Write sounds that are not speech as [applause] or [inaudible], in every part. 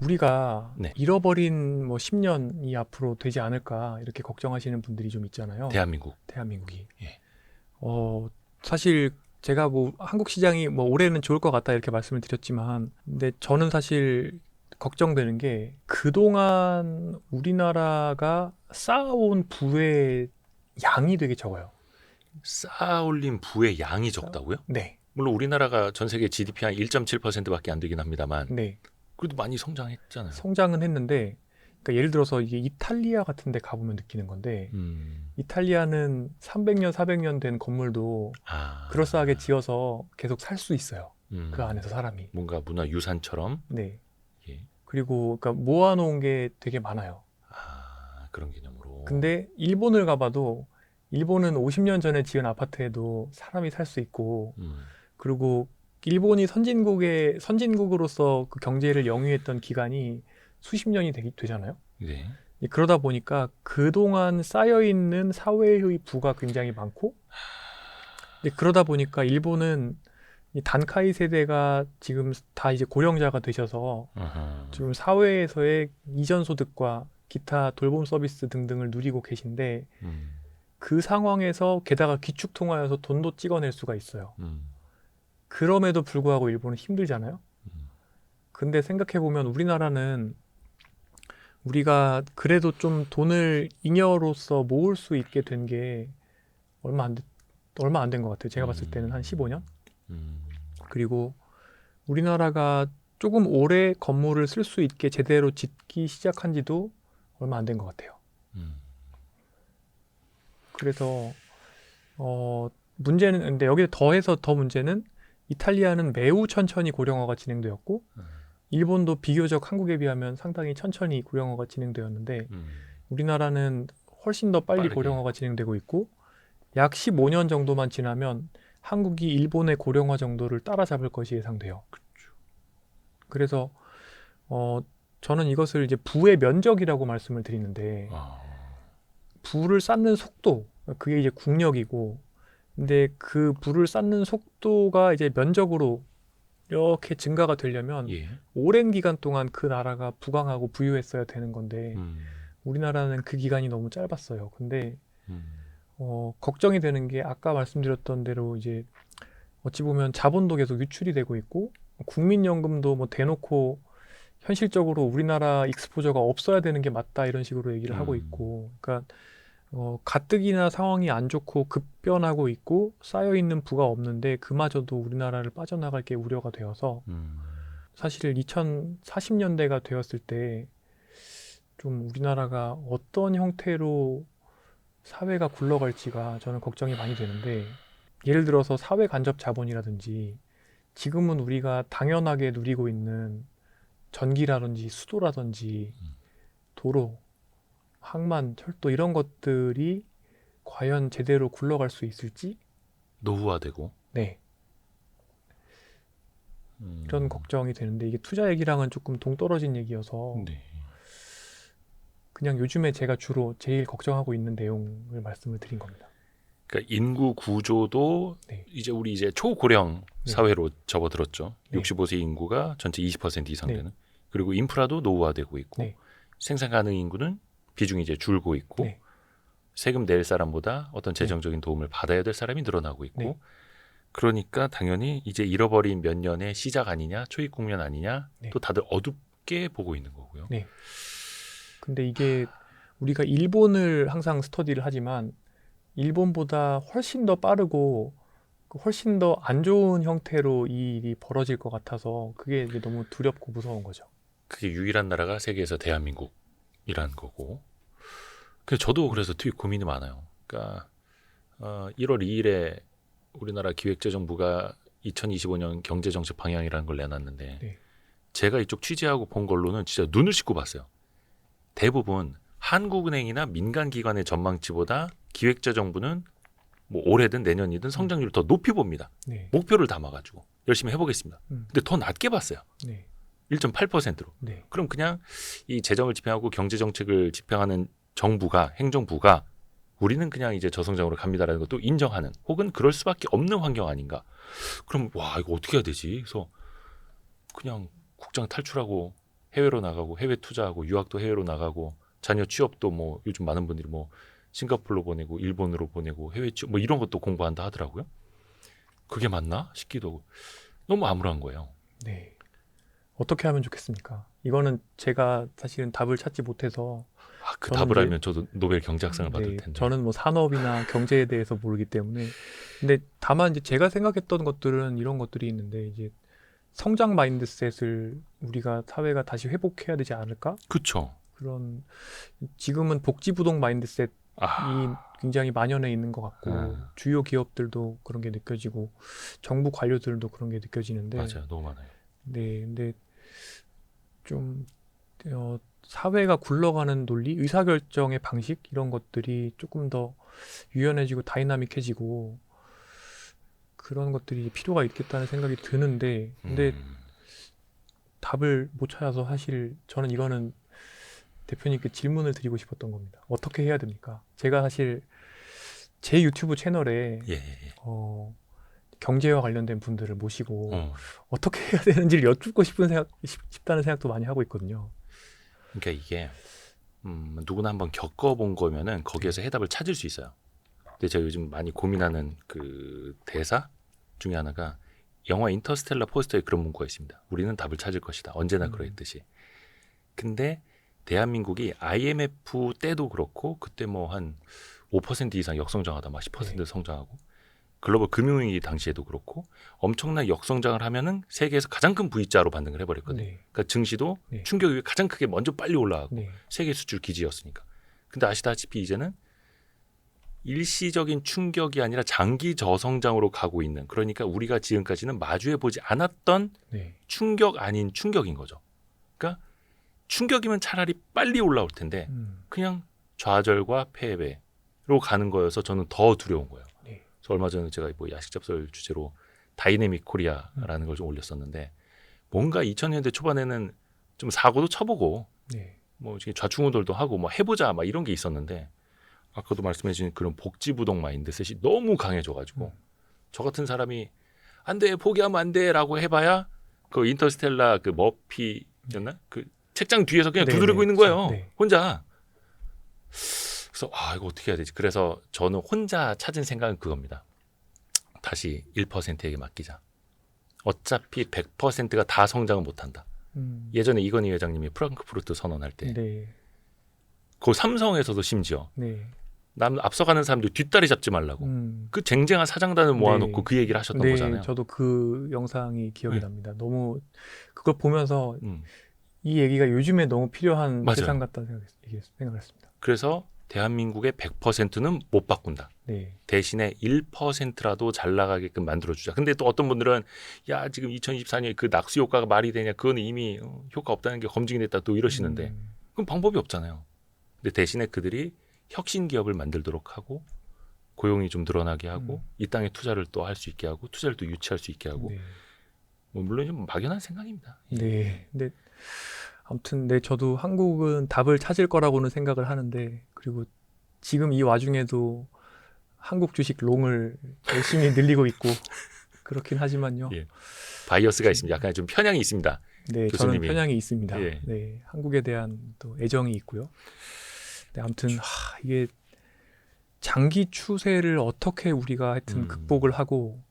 우리가 네. 잃어버린 뭐 10년이 앞으로 되지 않을까 이렇게 걱정하시는 분들이 좀 있잖아요. 대한민국. 대한민국이. 예. 어, 사실 제가 뭐 한국 시장이 뭐 올해는 좋을 것 같다 이렇게 말씀을 드렸지만 근데 저는 사실 걱정되는 게 그동안 우리나라가 쌓아온 부의 양이 되게 적어요. 쌓아올린 부의 양이 적다고요? 네. 물론 우리나라가 전 세계 GDP 한 1.7%밖에 안 되긴 합니다만 네. 그래도 많이 성장했잖아요. 성장은 했는데 그러니까 예를 들어서 이게 이탈리아 같은 데 가보면 느끼는 건데 음. 이탈리아는 300년, 400년 된 건물도 아. 그럴싸하게 지어서 계속 살 수 있어요. 음. 그 안에서 사람이. 뭔가 문화 유산처럼 네. 예. 그리고 그러니까 모아놓은 게 되게 많아요. 아, 그런 개념으로. 근데 일본을 가봐도 일본은 50년 전에 지은 아파트에도 사람이 살 수 있고 음. 그리고 일본이 선진국의 선진국으로서 그 경제를 영위했던 기간이 수십 년이 되, 되잖아요. 네. 그러다 보니까 그동안 쌓여 있는 사회의 부가 굉장히 많고 그러다 보니까 일본은 이 단카이 세대가 지금 다 이제 고령자가 되셔서 어허. 지금 사회에서의 이전 소득과 기타 돌봄 서비스 등등을 누리고 계신데 음. 그 상황에서 게다가 기축 통화여서 돈도 찍어낼 수가 있어요. 음. 그럼에도 불구하고 일본은 힘들잖아요. 음. 근데 생각해 보면 우리나라는 우리가 그래도 좀 돈을 잉여로서 모을 수 있게 된 게 얼마 안 됐, 얼마 안 된 것 같아요. 제가 봤을 때는 한 15년. 음. 그리고 우리나라가 조금 오래 건물을 쓸 수 있게 제대로 짓기 시작한 지도 얼마 안 된 것 같아요. 음. 그래서 어 문제는 근데 여기에 더해서 더 문제는 이탈리아는 매우 천천히 고령화가 진행되었고 음. 일본도 비교적 한국에 비하면 상당히 천천히 고령화가 진행되었는데 음. 우리나라는 훨씬 더 빨리 빠르게. 고령화가 진행되고 있고 약 15년 정도만 지나면 한국이 일본의 고령화 정도를 따라잡을 것이 예상돼요. 그래서 어 저는 이것을 이제 부의 면적이라고 말씀을 드리는데 아. 불을 쌓는 속도 그게 이제 국력이고 근데 그 불을 쌓는 속도가 이제 면적으로 이렇게 증가가 되려면 예. 오랜 기간 동안 그 나라가 부강하고 부유했어야 되는 건데 음. 우리나라는 그 기간이 너무 짧았어요. 근데 음. 어, 걱정이 되는 게 아까 말씀드렸던 대로 이제 어찌 보면 자본도 계속 유출이 되고 있고 국민연금도 뭐 대놓고 현실적으로 우리나라 익스포저가 없어야 되는 게 맞다 이런 식으로 얘기를 하고 음. 있고 그러니까 어, 가뜩이나 상황이 안 좋고 급변하고 있고 쌓여 있는 부가 없는데 그마저도 우리나라를 빠져나갈 게 우려가 되어서 음. 사실 2040년대가 되었을 때 좀 우리나라가 어떤 형태로 사회가 굴러갈지가 저는 걱정이 많이 되는데 예를 들어서 사회 간접 자본이라든지 지금은 우리가 당연하게 누리고 있는 전기라든지 수도라든지 음. 도로, 항만, 철도 이런 것들이 과연 제대로 굴러갈 수 있을지 노후화되고 네 음. 이런 걱정이 되는데 이게 투자 얘기랑은 조금 동떨어진 얘기여서 네. 그냥 요즘에 제가 주로 제일 걱정하고 있는 내용을 말씀을 드린 겁니다. 그러니까 인구 구조도 네. 이제 우리 이제 초고령 네. 사회로 접어들었죠. 네. 65세 인구가 전체 20% 이상 네. 되는. 그리고 인프라도 노후화되고 있고 네. 생산 가능 인구는 비중이 이제 줄고 있고 네. 세금 낼 사람보다 어떤 재정적인 도움을 받아야 될 사람이 늘어나고 있고 네. 그러니까 당연히 이제 잃어버린 몇 년의 시작 아니냐 초입 국면 아니냐 네. 또 다들 어둡게 보고 있는 거고요. 네. 근데 이게 우리가 일본을 항상 스터디를 하지만 일본보다 훨씬 더 빠르고 그 훨씬 더 안 좋은 형태로 이 일이 벌어질 것 같아서 그게 너무 두렵고 무서운 거죠. 그게 유일한 나라가 세계에서 대한민국 이란 거고. 그 저도 그래서 되게 고민이 많아요. 그러니까 어, 1월 2일에 우리나라 기획재정부가 2025년 경제정책 방향이라는 걸 내놨는데 네. 제가 이쪽 취재하고 본 걸로는 진짜 눈을 씻고 봤어요. 대부분 한국은행이나 민간 기관의 전망치보다 기획재정부는 뭐 올해든 내년이든 성장률을 더 높이 봅니다. 네. 목표를 담아가지고 열심히 해보겠습니다. 음. 근데 더 낮게 봤어요. 네. 1.8%로. 네. 그럼 그냥 이 재정을 집행하고 경제 정책을 집행하는 정부가 행정부가 우리는 그냥 이제 저성장으로 갑니다라는 것도 인정하는 혹은 그럴 수밖에 없는 환경 아닌가. 그럼 와 이거 어떻게 해야 되지? 그래서 그냥 국장 탈출하고 해외로 나가고 해외 투자하고 유학도 해외로 나가고 자녀 취업도 뭐 요즘 많은 분들이 뭐 싱가포르로 보내고 일본으로 보내고 해외 취업 뭐 이런 것도 공부한다 하더라고요. 그게 맞나 싶기도 하고 너무 암울한 거예요. 네. 어떻게 하면 좋겠습니까? 이거는 제가 사실은 답을 찾지 못해서 아, 그 답을 이제- 알면 저도 노벨 경제학상을 받을 네, 텐데. 저는 뭐 산업이나 경제에 대해서 모르기 때문에 근데 다만 이제 제가 생각했던 것들은 이런 것들이 있는데 이제 성장 마인드셋을 우리가 사회가 다시 회복해야 되지 않을까? 그쵸. 그런 지금은 복지부동 마인드셋이 아, 굉장히 만연해 있는 것 같고 음. 주요 기업들도 그런 게 느껴지고 정부 관료들도 그런 게 느껴지는데 맞아요. 너무 많아요. 네, 근데 좀 어, 사회가 굴러가는 논리, 의사결정의 방식 이런 것들이 조금 더 유연해지고 다이나믹해지고 그런 것들이 필요가 있겠다는 생각이 드는데, 근데 음, 답을 못 찾아서 사실 저는 이거는 대표님께 질문을 드리고 싶었던 겁니다. 어떻게 해야 됩니까? 제가 사실 제 유튜브 채널에 예, 예, 예. 어, 경제와 관련된 분들을 모시고 어, 어떻게 해야 되는지를 여쭙고 싶은 생각, 싶, 싶다는 생각도 많이 하고 있거든요. 그러니까 이게 음, 누구나 한번 겪어본 거면은 거기에서 해답을 찾을 수 있어요. 근데 제가 요즘 많이 고민하는 그 대사 중에 하나가 영화 인터스텔라 포스터에 그런 문구가 있습니다. 우리는 답을 찾을 것이다. 언제나 음. 그랬듯이. 근데 대한민국이 IMF 때도 그렇고 그때 뭐 한 5% 이상 역성장하다 막 10% 네. 성장하고 글로벌 금융위기 당시에도 그렇고 엄청난 역성장을 하면은 세계에서 가장 큰 V자로 반등을 해버렸거든요. 네, 그러니까 증시도 네. 충격이 가장 크게 먼저 빨리 올라가고 네, 세계 수출 기지였으니까. 근데 아시다시피 이제는 일시적인 충격이 아니라 장기 저성장으로 가고 있는 그러니까 우리가 지금까지는 마주해 보지 않았던 네, 충격 아닌 충격인 거죠. 그러니까 충격이면 차라리 빨리 올라올 텐데 음, 그냥 좌절과 패배로 가는 거여서 저는 더 두려운 거예요. 네. 그래서 얼마 전에 제가 뭐 야식 잡설 주제로 다이내믹 코리아라는 걸 좀 올렸었는데 뭔가 2000년대 초반에는 좀 사고도 쳐보고 네, 뭐 좌충우돌도 하고 뭐 해보자 막 이런 게 있었는데 아까도 말씀해주신 그런 복지부동 마인드셋이 너무 강해져가지고 음. 저 같은 사람이 안 돼 포기하면 안 돼라고 해봐야 그 인터스텔라 그 머피였나 그 책장 뒤에서 그냥 네, 두드리고 네, 있는 거예요 네. 혼자 그래서 아 이거 어떻게 해야 되지 그래서 저는 혼자 찾은 생각은 그겁니다 다시 1%에게 맡기자 어차피 100%가 다 성장을 못한다 음, 예전에 이건희 회장님이 프랑크푸르트 선언할 때 네, 그 삼성에서도 심지어 네, 남 앞서가는 사람들 뒷다리 잡지 말라고 음, 그 쟁쟁한 사장단을 모아놓고 네. 그 얘기를 하셨던 네, 거잖아요. 저도 그 영상이 기억이 네. 납니다. 너무 그걸 보면서 음. 이 얘기가 요즘에 너무 필요한 맞아요. 세상 같다는 생각, 이게 생각을 했습니다. 그래서 대한민국의 100%는 못 바꾼다. 네, 대신에 1%라도 잘 나가게끔 만들어주자. 근데 또 어떤 분들은 야 지금 2024년에 그 낙수 효과가 말이 되냐? 그건 이미 어, 효과 없다는 게 검증이 됐다. 또 이러시는데 음, 그럼 방법이 없잖아요. 근데 대신에 그들이 혁신 기업을 만들도록 하고 고용이 좀 늘어나게 하고 음. 이 땅에 투자를 또 할 수 있게 하고 투자를 또 유치할 수 있게 하고 네, 뭐 물론 좀 막연한 생각입니다. 네, 근데 아무튼 네 저도 한국은 답을 찾을 거라고는 생각을 하는데 그리고 지금 이 와중에도 한국 주식 롱을 열심히 [laughs] 늘리고 있고 그렇긴 하지만요. 예. 바이어스가 있습니다. 약간 좀 편향이 있습니다. 네, 저는 교수님이. 편향이 있습니다. 예. 네, 한국에 대한 또 애정이 있고요. 네, 아무튼 하, 이게 장기 추세를 어떻게 우리가 하여튼 음. 극복을 하고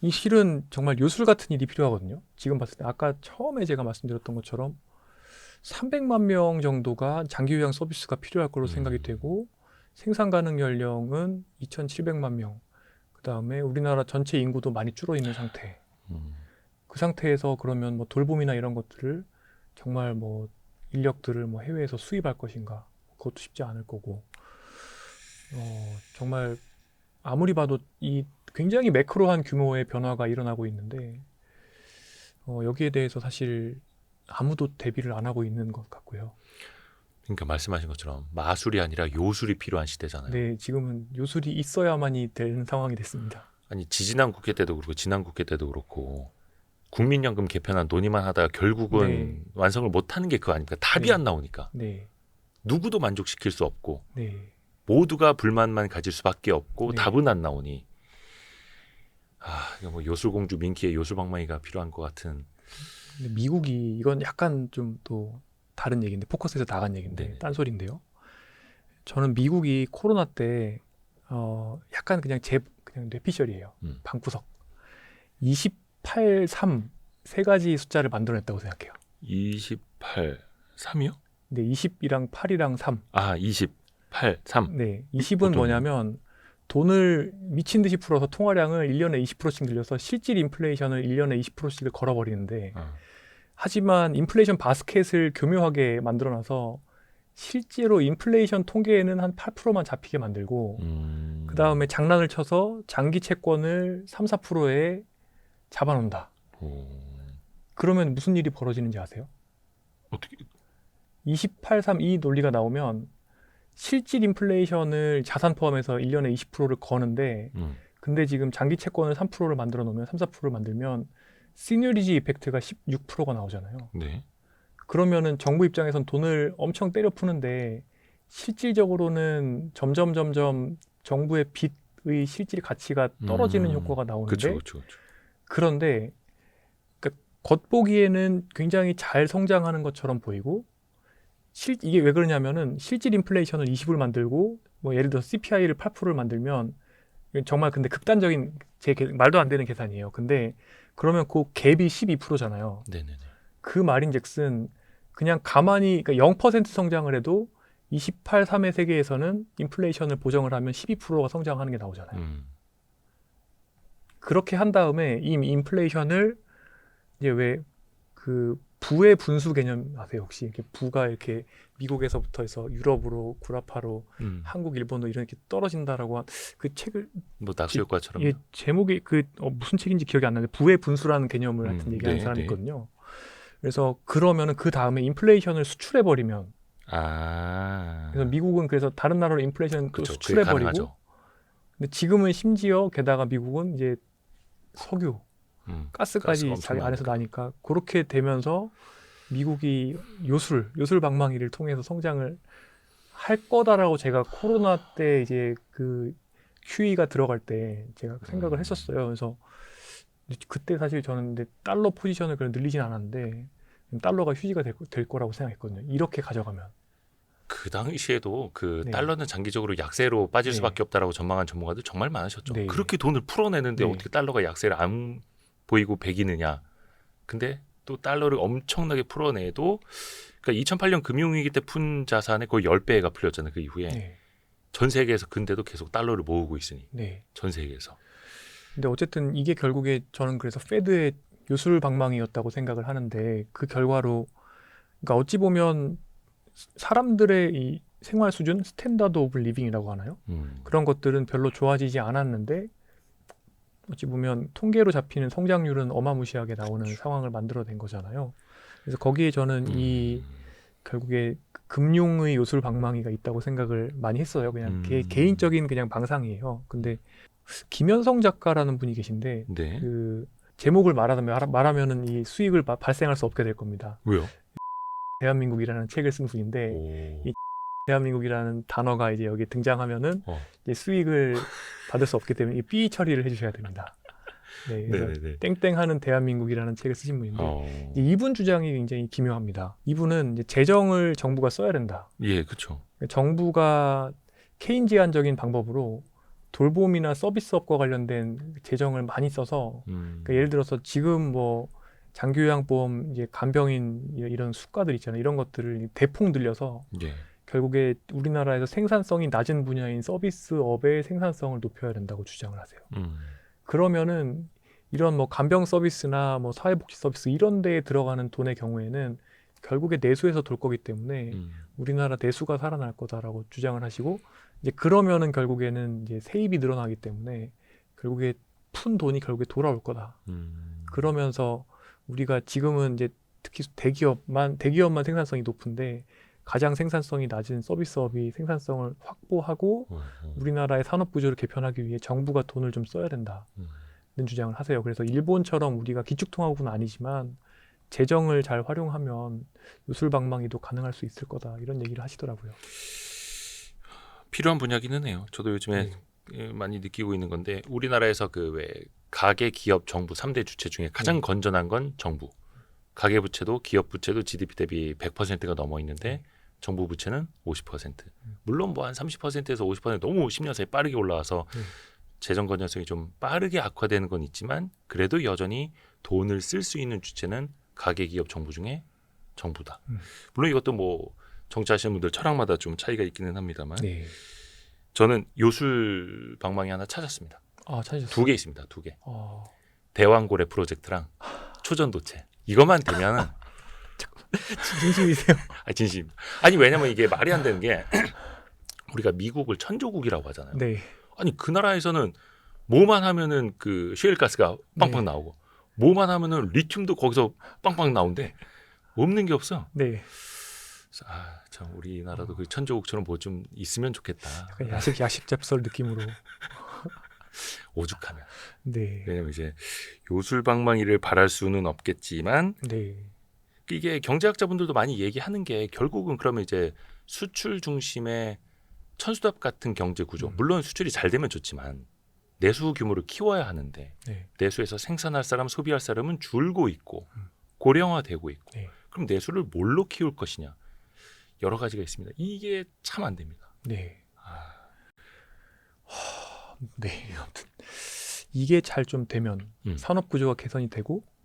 이 실은 정말 요술 같은 일이 필요하거든요. 지금 봤을 때 아까 처음에 제가 말씀드렸던 것처럼 300만 명 정도가 장기 요양 서비스가 필요할 거로 음. 생각이 되고 생산 가능 연령은 2,700만 명. 그다음에 우리나라 전체 인구도 많이 줄어 있는 상태. 음. 그 상태에서 그러면 뭐 돌봄이나 이런 것들을 정말 뭐 인력들을 뭐 해외에서 수입할 것인가 그것도 쉽지 않을 거고 어 정말 아무리 봐도 이 굉장히 매크로한 규모의 변화가 일어나고 있는데 어 여기에 대해서 사실 아무도 대비를 안 하고 있는 것 같고요. 그러니까 말씀하신 것처럼 마술이 아니라 요술이 필요한 시대잖아요. 네, 지금은 요술이 있어야만이 되는 상황이 됐습니다. 아니 지지난 국회 때도 그렇고 지난 국회 때도 그렇고 국민연금 개편안 논의만 하다가 결국은 네. 완성을 못하는 게 그거 아닙니까? 답이 네. 안 나오니까 네, 누구도 만족시킬 수 없고 네, 모두가 불만만 가질 수밖에 없고 네. 답은 안 나오니 아 이거 뭐 요술공주 민키의 요술방망이가 필요한 것 같은 근데 미국이 이건 약간 좀 또 다른 얘기인데 포커스에서 나간 얘기인데 네네. 딴소리인데요. 저는 미국이 코로나 때 어, 약간 그냥 제 그냥 뇌피셜이에요. 음. 방구석. 28, 3 세 가지 숫자를 만들어냈다고 생각해요. 28 3이요? 근데 20이랑 8이랑 3. 아, 28 3. 네. 20은 어떤- 뭐냐면 돈을 미친 듯이 풀어서 통화량을 1년에 20%씩 늘려서 실질 인플레이션을 1년에 20%씩을 걸어버리는데 어. 하지만 인플레이션 바스켓을 교묘하게 만들어놔서 실제로 인플레이션 통계에는 한 8%만 잡히게 만들고 음. 그 다음에 장난을 쳐서 장기 채권을 3, 4%에 잡아놓는다. 오. 그러면 무슨 일이 벌어지는지 아세요? 어떻게 28, 3, 2 논리가 나오면 실질 인플레이션을 자산 포함해서 1년에 20%를 거는데 음. 근데 지금 장기 채권을 3%를 만들어 놓으면 3, 4%를 만들면 시너리지 이펙트가 16%가 나오잖아요. 네. 그러면은 정부 입장에선 돈을 엄청 때려 푸는데 실질적으로는 점점 점점 정부의 빚의 실질 가치가 떨어지는 음. 효과가 나오는데 그렇죠. 그렇죠. 그렇죠. 그런데 그러니까 겉보기에는 굉장히 잘 성장하는 것처럼 보이고 실 이게 왜 그러냐면은 실질 인플레이션을 20을 만들고 뭐 예를 들어 CPI를 8%를 만들면 정말 근데 극단적인 제 계- 말도 안 되는 계산이에요. 근데 그러면 그 갭이 12%잖아요. 네, 네, 네. 그 말인즉슨 그냥 가만히 그러니까 0% 성장을 해도 28, 3의 세계에서는 인플레이션을 보정을 하면 12%가 성장하는 게 나오잖아요. 음. 그렇게 한 다음에 이 인플레이션을 이제 왜 그 부의 분수 개념 아세요 혹시 이렇게 부가 이렇게 미국에서부터 해서 유럽으로 구라파로 음. 한국 일본으로 이렇게 떨어진다라고 한 그 책을 뭐 낙수 효과처럼. 이게 제목이 그 어, 무슨 책인지 기억이 안 나는데 부의 분수라는 개념을 음, 하여튼 얘기하는 네, 사람이 네. 있거든요. 그래서 그러면은 그 다음에 인플레이션을 수출해 버리면 아. 그래서 미국은 그래서 다른 나라로 인플레이션. 그게 수출해 버리고. 근데 지금은 심지어 게다가 미국은 이제 석유 음. 가스까지 자기 안에서 나니까 그렇게 되면서 미국이 요술 요술 방망이를 통해서 성장을 할 거다라고 제가 코로나 때 이제 그 QE가 들어갈 때 제가 생각을 음. 했었어요. 그래서 그때 사실 저는 근데 달러 포지션을 그냥 늘리진 않았는데 달러가 휴지가 될, 거- 될 거라고 생각했거든요. 이렇게 가져가면 그 당시에도 그 네. 달러는 장기적으로 약세로 빠질 네. 수밖에 없다라고 전망한 전문가들 정말 많으셨죠. 네. 그렇게 돈을 풀어내는데 네. 어떻게 달러가 약세를 안 보이고 배기느냐. 근데 또 달러를 엄청나게 풀어내도 그러니까 2008년 금융위기 때 푼 자산의 거의 10배가 풀렸잖아요. 그 이후에 네, 전 세계에서 근데도 계속 달러를 모으고 있으니 네. 전 세계에서. 근데 어쨌든 이게 결국에 저는 그래서 페드의 요술 방망이였다고 생각을 하는데 그 결과로 그러니까 어찌 보면 사람들의 이 생활 수준 스탠다드 오브 리빙이라고 하나요? 음. 그런 것들은 별로 좋아지지 않았는데 어찌 보면 통계로 잡히는 성장률은 어마무시하게 나오는 상황을 만들어낸 거잖아요. 그래서 거기에 저는 이 음. 결국에 금융의 요술 방망이가 있다고 생각을 많이 했어요. 그냥 개, 음. 개인적인 그냥 방상이에요. 근데 김현성 작가라는 분이 계신데 네. 그 제목을 말하면 말하면은 이 수익을 바- 발생할 수 없게 될 겁니다. 왜요? 대한민국이라는 책을 쓴 분인데 오. 이- 대한민국이라는 단어가 이제 여기 등장하면은 어. 이제 수익을 받을 수 없기 때문에 이삐 처리를 해주셔야 됩니다. 네, 그래서 네네네. 땡땡하는 대한민국이라는 책을 쓰신 분인데 어. 이제 이분 주장이 굉장히 기묘합니다. 이분은 이제 재정을 정부가 써야 된다. 예, 그렇죠. 정부가 케인지안적인 방법으로 돌봄이나 서비스업과 관련된 재정을 많이 써서 음. 그러니까 예를 들어서 지금 뭐 장기요양보험 이제 간병인 이- 이런 수가들 있잖아요. 이런 것들을 대폭 늘려서 예. 결국에 우리나라에서 생산성이 낮은 분야인 서비스업의 생산성을 높여야 된다고 주장을 하세요. 음. 그러면은 이런 뭐 간병 서비스나 뭐 사회복지 서비스 이런 데에 들어가는 돈의 경우에는 결국에 내수에서 돌 거기 때문에 음. 우리나라 내수가 살아날 거다라고 주장을 하시고 이제 그러면은 결국에는 이제 세입이 늘어나기 때문에 결국에 푼 돈이 결국에 돌아올 거다. 음. 그러면서 우리가 지금은 이제 특히 대기업만 대기업만 생산성이 높은데 가장 생산성이 낮은 서비스업이 생산성을 확보하고 어, 어. 우리나라의 산업 구조를 개편하기 위해 정부가 돈을 좀 써야 된다는 음. 주장을 하세요. 그래서 일본처럼 우리가 기축통화국은 아니지만 재정을 잘 활용하면 요술방망이도 가능할 수 있을 거다 이런 얘기를 하시더라고요. 필요한 분야기는 해요. 저도 요즘에 네. 예, 많이 느끼고 있는 건데 우리나라에서 그 왜 가계 기업 정부 3대 주체 중에 가장 네. 건전한 건 정부. 가계 부채도 기업 부채도 GDP 대비 100%가 넘어 있는데 정부 부채는 50%. 물론 뭐 한 30%에서 50% 너무 10년 사이 빠르게 올라와서 음. 재정 건전성이 좀 빠르게 악화되는 건 있지만 그래도 여전히 돈을 쓸 수 있는 주체는 가계 기업 정부 중에 정부다. 음. 물론 이것도 뭐 정치하시는 분들 철학마다 좀 차이가 있기는 합니다만 네. 저는 요술 방망이 하나 찾았습니다. 아? 두 개 있습니다. 두 개. 어, 대왕고래 프로젝트랑 초전도체. 이것만 되면은 진심이세요? [laughs] 아 진심. 아니 왜냐면 이게 말이 안 되는 게 [clears throat] 우리가 미국을 천조국이라고 하잖아요. 네. 아니 그 나라에서는 뭐만 하면은 그 셰일가스가 빵빵 네. 나오고 뭐만 하면은 리튬도 거기서 빵빵 나오는데 없는 게 없어. 네. 아, 참 우리나라도 그 천조국처럼 뭐 좀 있으면 좋겠다. 약간 야식 야식 잡설 느낌으로. [laughs] 오죽하면. 네. 왜냐면 이제 요술방망이를 바랄 수는 없겠지만 네. 이게 경제학자분들도 많이 얘기하는 게 결국은 그러면 이제 수출 중심의 천수답 같은 경제 구조. 음. 물론 수출이 잘 되면 좋지만 내수 규모를 키워야 하는데 네. 내수에서 생산할 사람, 소비할 사람은 줄고 있고 음. 고령화되고 있고. 네. 그럼 내수를 뭘로 키울 것이냐? 여러 가지가 있습니다. 이게 참 안 됩니다. 네. 아, 네. 아무튼 이게 잘 좀 되면 음. 산업 구조가 개선이 되고 그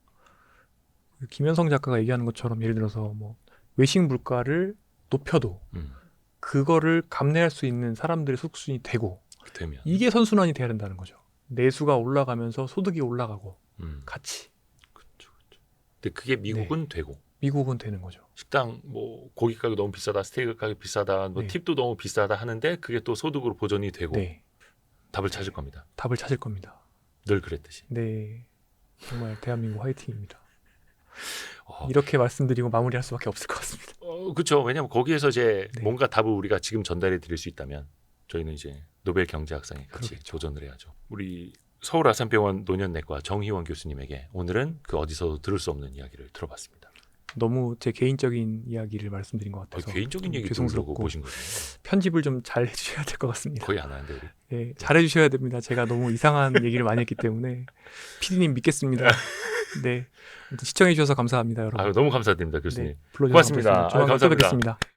김현성 작가가 얘기하는 것처럼 예를 들어서 뭐 외식 물가를 높여도 음, 그거를 감내할 수 있는 사람들의 속순이 되고 되면. 이게 선순환이 돼야 된다는 거죠. 내수가 올라가면서 소득이 올라가고 음, 같이 그렇죠, 그렇죠. 근데 그게 네. 미국은 되고 미국은 되는 거죠. 식당 뭐 고기 가격 너무 비싸다, 스테이크 가격 비싸다, 뭐 네. 팁도 너무 비싸다 하는데 그게 또 소득으로 보전이 되고 네. 답을 찾을 겁니다. 답을 찾을 겁니다. 늘 그랬듯이. 네. 정말 대한민국 화이팅입니다. 어, 이렇게 말씀드리고 마무리할 수밖에 없을 것 같습니다. 어, 그렇죠. 왜냐하면 거기에서 이제 네. 뭔가 답을 우리가 지금 전달해 드릴 수 있다면 저희는 이제 노벨 경제학상에 같이 그러겠죠. 도전을 해야죠. 우리 서울 아산병원 노년내과 정희원 교수님에게 오늘은 그 어디서도 들을 수 없는 이야기를 들어봤습니다. 너무 제 개인적인 이야기를 말씀드린 것 어, 같아서 개인적인 좀 얘기 죄송스럽고 보신 거예요. 편집을 좀 잘 해주셔야 될 것 같습니다. 거의 안 하는데 우리. 네, 잘 해주셔야 됩니다. 제가 너무 이상한 얘기를 많이 했기 때문에 [laughs] PD님 믿겠습니다. [laughs] 네, 시청해 주셔서 감사합니다, 여러분. 아유, 너무 감사드립니다, 교수님. 네, 불러주셔서 고맙습니다. 감사합니다. 감사합니다. 뵙겠습니다.